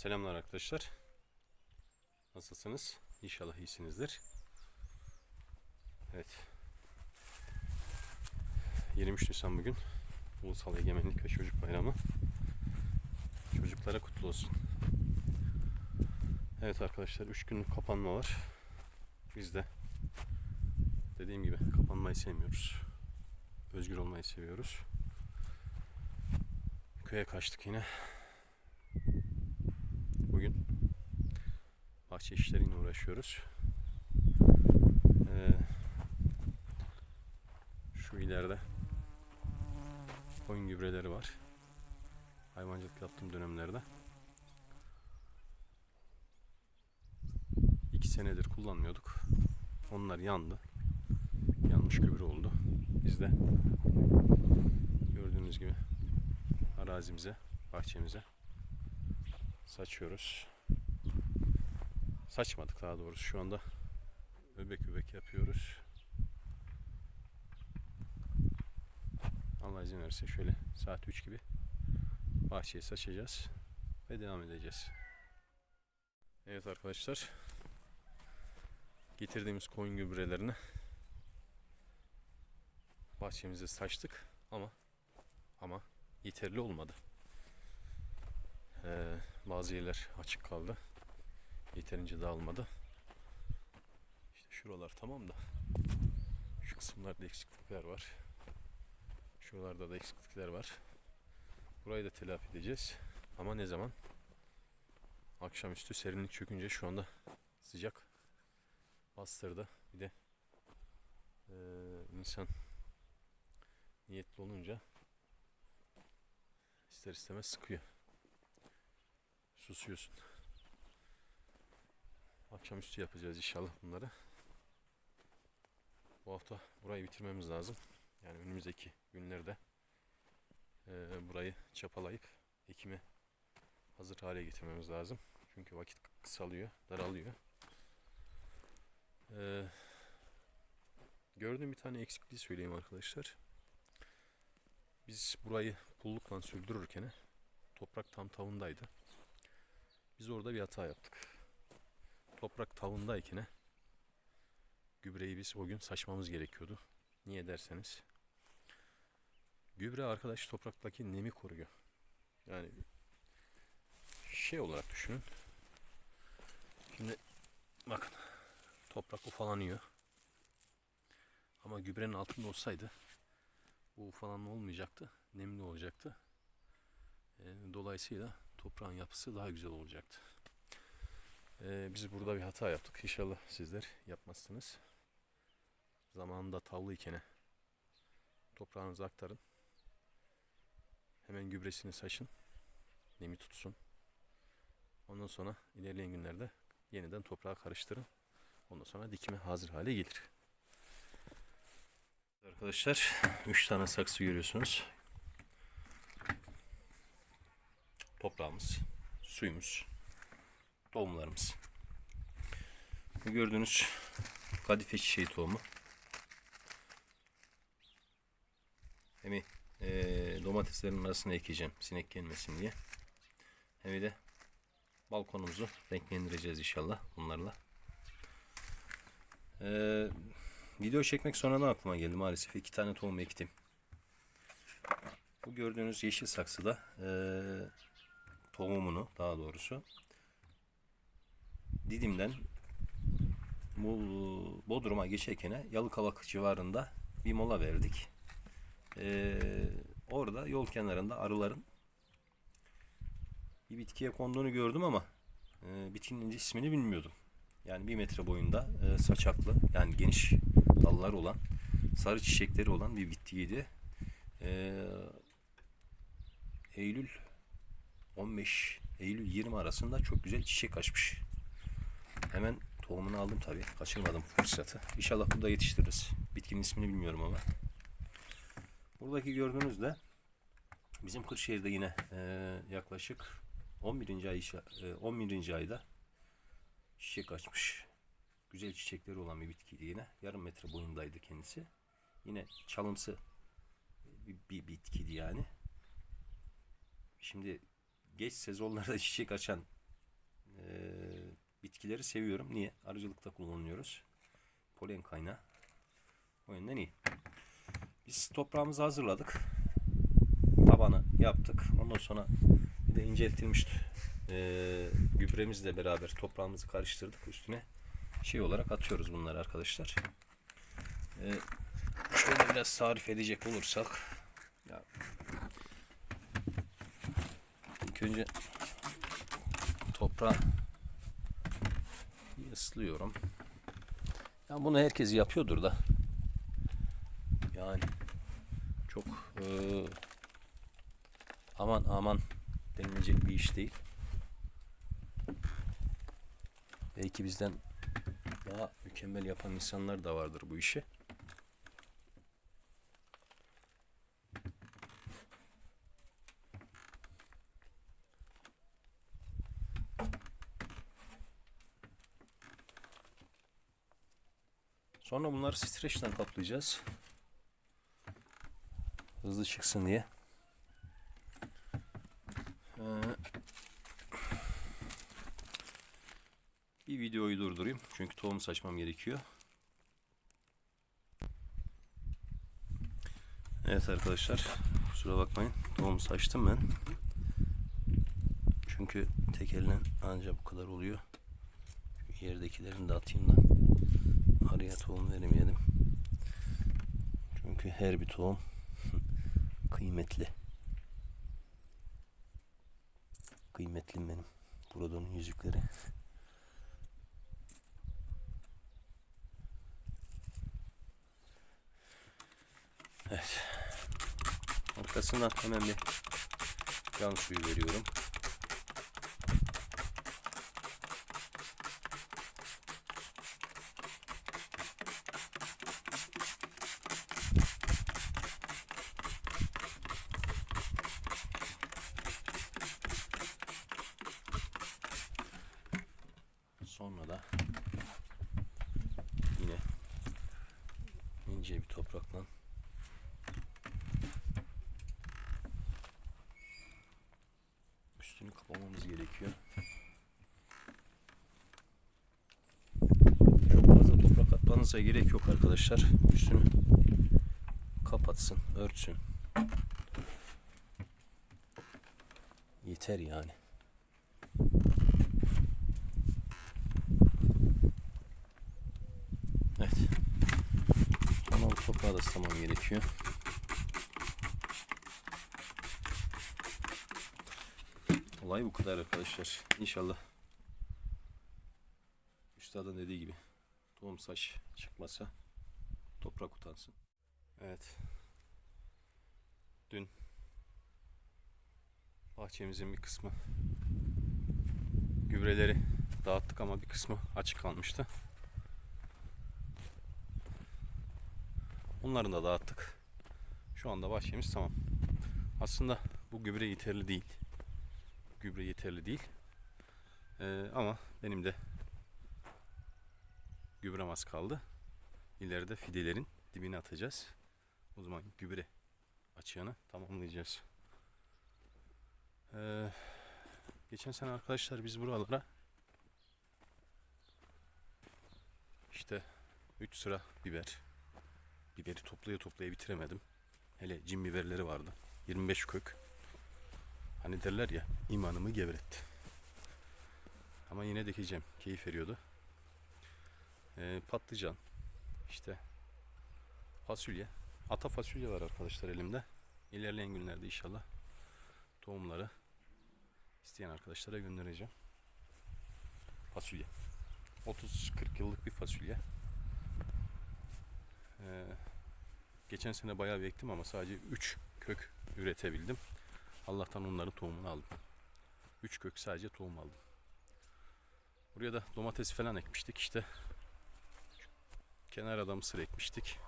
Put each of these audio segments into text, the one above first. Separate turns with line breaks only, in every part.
Selamlar arkadaşlar. Nasılsınız? İnşallah iyisinizdir. Evet. 23 Nisan bugün. Ulusal Egemenlik ve Çocuk Bayramı. Çocuklara kutlu olsun. Evet arkadaşlar 3 günlük kapanma var. Biz de dediğim gibi kapanmayı sevmiyoruz. Özgür olmayı seviyoruz. Köye kaçtık yine. Bugün bahçe işleriyle uğraşıyoruz. Ee, şu ileride koyun gübreleri var. Hayvancılık yaptığım dönemlerde. İki senedir kullanmıyorduk. Onlar yandı. Yanmış gübre oldu. Biz de gördüğünüz gibi arazimize, bahçemize saçıyoruz. Saçmadık daha doğrusu şu anda öbek öbek yapıyoruz. Allah izin verirse şöyle saat 3 gibi bahçeyi saçacağız ve devam edeceğiz. Evet arkadaşlar getirdiğimiz koyun gübrelerini bahçemize saçtık ama ama yeterli olmadı. Ee, bazı yerler açık kaldı. Yeterince dağılmadı. İşte şuralar tamam da şu kısımlarda eksiklikler var. Şuralarda da eksiklikler var. Burayı da telafi edeceğiz. Ama ne zaman? Akşamüstü serinlik çökünce şu anda sıcak bastırdı. Bir de eee, insan niyetli olunca ister istemez sıkıyor. Susuyorsun. Akşamüstü yapacağız inşallah bunları. Bu hafta burayı bitirmemiz lazım. Yani önümüzdeki günlerde eee, burayı çapalayıp ekime hazır hale getirmemiz lazım. Çünkü vakit kısalıyor, daralıyor. Eee, gördüğüm bir tane eksikliği söyleyeyim arkadaşlar. Biz burayı pullukla sürdürürken toprak tam tavındaydı. Biz orada bir hata yaptık. Toprak tavındayken gübreyi biz o gün saçmamız gerekiyordu. Niye derseniz gübre arkadaş topraktaki nemi koruyor. Yani şey olarak düşünün. Şimdi bakın toprak ufalanıyor. Ama gübrenin altında olsaydı bu ufalanma olmayacaktı. Nemli olacaktı. Ee, dolayısıyla toprağın yapısı daha güzel olacaktı. Ee, biz burada bir hata yaptık. İnşallah sizler yapmazsınız. Zamanında tavlı ikene toprağınızı aktarın. Hemen gübresini saçın. Nemi tutsun. Ondan sonra ilerleyen günlerde yeniden toprağa karıştırın. Ondan sonra dikime hazır hale gelir. Arkadaşlar 3 tane saksı görüyorsunuz. Toprağımız, suyumuz, tohumlarımız. Bu gördüğünüz kadife çiçeği tohumu. Hem eee, domateslerin arasına ekeceğim sinek gelmesin diye. Hem de balkonumuzu renklendireceğiz inşallah bunlarla. Eee Video çekmek sonradan aklıma geldi maalesef. iki tane tohum ektim. Bu gördüğünüz yeşil saksıda eee tohumunu daha doğrusu Didim'den Bodrum'a geçerken Yalıkavak civarında bir mola verdik. Eee, orada yol kenarında arıların bir bitkiye konduğunu gördüm ama eee bitkinin ismini bilmiyordum. Yani bir metre boyunda eee, saçaklı yani geniş dallar olan sarı çiçekleri olan bir bitkiydi. Eee, Eylül 15 Eylül 20 arasında çok güzel çiçek açmış. Hemen tohumunu aldım tabii. Kaçırmadım fırsatı. İnşallah burada yetiştiririz. Bitkinin ismini bilmiyorum ama. Buradaki gördüğünüz de bizim Kırşehir'de yine eee, yaklaşık 11. ay eee, 11. ayda çiçek açmış. Güzel çiçekleri olan bir bitkiydi yine. Yarım metre boyundaydı kendisi. Yine çalımsı bir, bir bitkiydi yani. Şimdi geç sezonlarda çiçek açan Ee, bitkileri seviyorum. Niye? Arıcılıkta kullanıyoruz. Polen kaynağı. O yönden iyi. Biz toprağımızı hazırladık. Tabanı yaptık. Ondan sonra bir de inceltilmiş e, gübremizle beraber toprağımızı karıştırdık. Üstüne şey olarak atıyoruz bunları arkadaşlar. E, şöyle biraz tarif edecek olursak ya ilk önce toprağı ıslıyorum. Ya bunu herkes yapıyordur da. Yani çok e, aman aman denilecek bir iş değil. Belki bizden daha mükemmel yapan insanlar da vardır bu işi. Sonra bunları streçten kaplayacağız. Hızlı çıksın diye. Ee, bir videoyu durdurayım. Çünkü tohum saçmam gerekiyor. Evet arkadaşlar. Kusura bakmayın. Tohum saçtım ben. Çünkü tek elle ancak bu kadar oluyor. Yerdekilerini de atayım da araya tohum veremeyelim. Çünkü her bir tohum kıymetli. Kıymetlim benim. Burada'nın yüzükleri. Evet. Arkasından hemen bir can suyu veriyorum. Sonra da yine ince bir toprakla üstünü kapamamız gerekiyor. Çok fazla toprak atmanıza gerek yok arkadaşlar. Üstünü kapatsın, örtsün. Yeter yani. Evet. Ama bu ıslamam gerekiyor. Olay bu kadar arkadaşlar. İnşallah üstadın dediği gibi tohum saç çıkmasa toprak utansın. Evet. Dün bahçemizin bir kısmı gübreleri dağıttık ama bir kısmı açık kalmıştı. Onları da dağıttık. Şu anda bahçemiz tamam. Aslında bu gübre yeterli değil. Gübre yeterli değil. Ee, ama benim de gübrem az kaldı. İleride fidelerin dibine atacağız. O zaman gübre açığını tamamlayacağız. Ee, geçen sene arkadaşlar biz buralara işte 3 sıra biber, Biberi toplaya toplaya bitiremedim. Hele cin biberleri vardı. 25 kök. Hani derler ya imanımı gevretti. Ama yine dikeceğim. Keyif veriyordu. Ee, patlıcan. işte fasulye. Ata fasulye var arkadaşlar elimde. İlerleyen günlerde inşallah tohumları isteyen arkadaşlara göndereceğim. Fasulye. 30-40 yıllık bir fasulye. Ee, geçen sene bayağı ektim ama sadece 3 kök üretebildim. Allah'tan onların tohumunu aldım. 3 kök sadece tohum aldım. Buraya da domates falan ekmiştik işte. Kenara da mısır ekmiştik.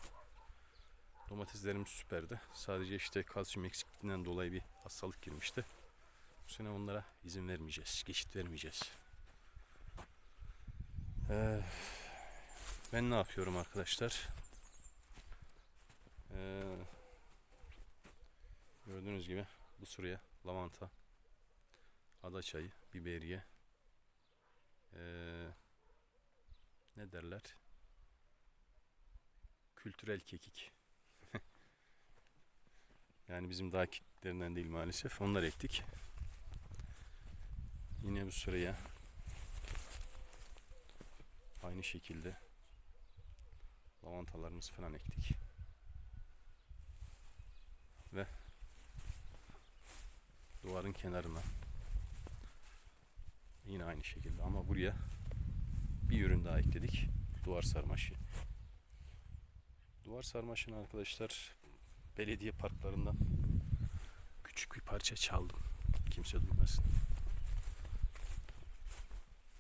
Domateslerimiz süperdi. Sadece işte kalsiyum eksikliğinden dolayı bir hastalık girmişti. Bu sene onlara izin vermeyeceğiz. Geçit vermeyeceğiz. Ee, ben ne yapıyorum arkadaşlar? Ee, gördüğünüz gibi bu sıraya lavanta, ada çayı, biberiye, Ee, ne derler? Kültürel kekik. yani bizim dağ kekiklerinden değil maalesef. Onları ektik. Yine bu sıraya aynı şekilde lavantalarımız falan ektik. Ve duvarın kenarına yine aynı şekilde ama buraya bir ürün daha ekledik. Duvar sarmaşı. Duvar sarmaşını arkadaşlar belediye parklarından küçük bir parça çaldım. Kimse duymasın.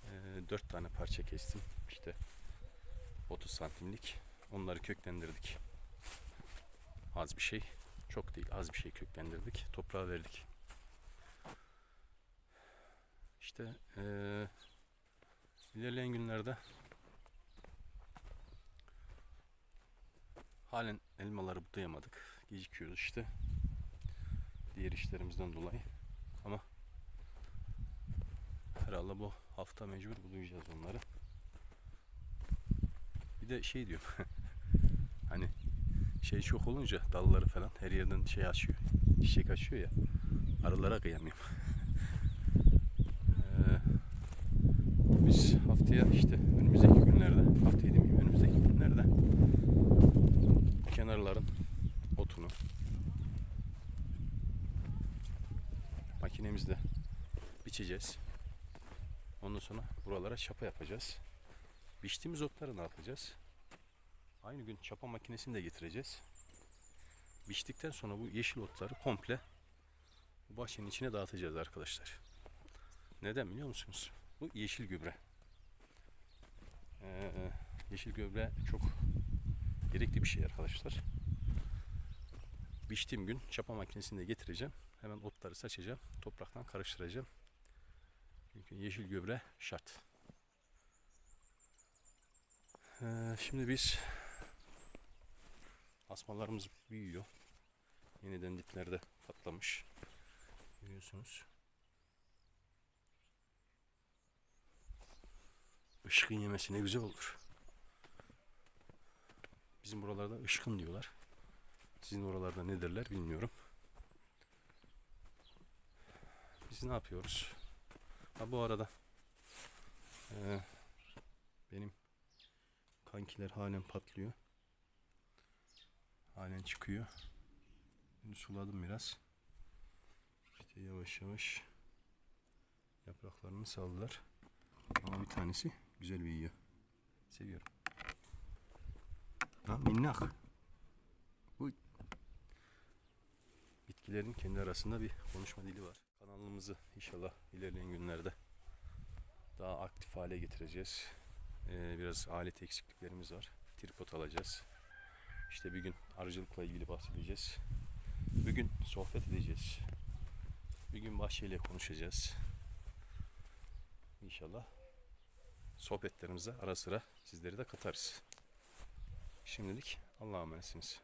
Ee, dört tane parça kestim. İşte 30 santimlik. Onları köklendirdik. Az bir şey. Çok değil az bir şey köklendirdik. Toprağa verdik. İşte eee ilerleyen günlerde halen elmaları budayamadık. Gecikiyoruz işte. Diğer işlerimizden dolayı. Ama herhalde bu hafta mecbur budayacağız onları. Bir de şey diyor. şey çok olunca dalları falan her yerden şey açıyor. Çiçek açıyor ya. Arılara kıyamıyorum. Eee, biz haftaya işte önümüzdeki günlerde haftaya demeyeyim önümüzdeki günlerde kenarların otunu makinemizde biçeceğiz. Ondan sonra buralara çapa yapacağız. Biçtiğimiz otları ne yapacağız? Aynı gün çapa makinesini de getireceğiz. Biçtikten sonra bu yeşil otları komple bahçenin içine dağıtacağız arkadaşlar. Neden biliyor musunuz? Bu yeşil gübre. Ee, yeşil gübre çok gerekli bir şey arkadaşlar. Biçtiğim gün çapa makinesini de getireceğim. Hemen otları saçacağım. Topraktan karıştıracağım. Çünkü yeşil gübre şart. Ee, şimdi biz asmalarımız büyüyor. Yeniden diplerde patlamış. Görüyorsunuz. Işkın yemesi ne güzel olur. Bizim buralarda ışkın diyorlar. Sizin oralarda ne derler bilmiyorum. Biz ne yapıyoruz? Ha bu arada eee, benim kankiler halen patlıyor. Halen çıkıyor. Şimdi suladım biraz. İşte yavaş yavaş yapraklarını saldılar. Ama bir tanesi güzel büyüyor. Seviyorum. Ha minnak. Bu bitkilerin kendi arasında bir konuşma dili var. Kanalımızı inşallah ilerleyen günlerde daha aktif hale getireceğiz. Ee, biraz alet eksikliklerimiz var. Tripod alacağız. İşte bir gün arıcılıkla ilgili bahsedeceğiz. Bir gün sohbet edeceğiz. Bir gün bahçeyle konuşacağız. İnşallah sohbetlerimize ara sıra sizleri de katarız. Şimdilik Allah'a emanetsiniz.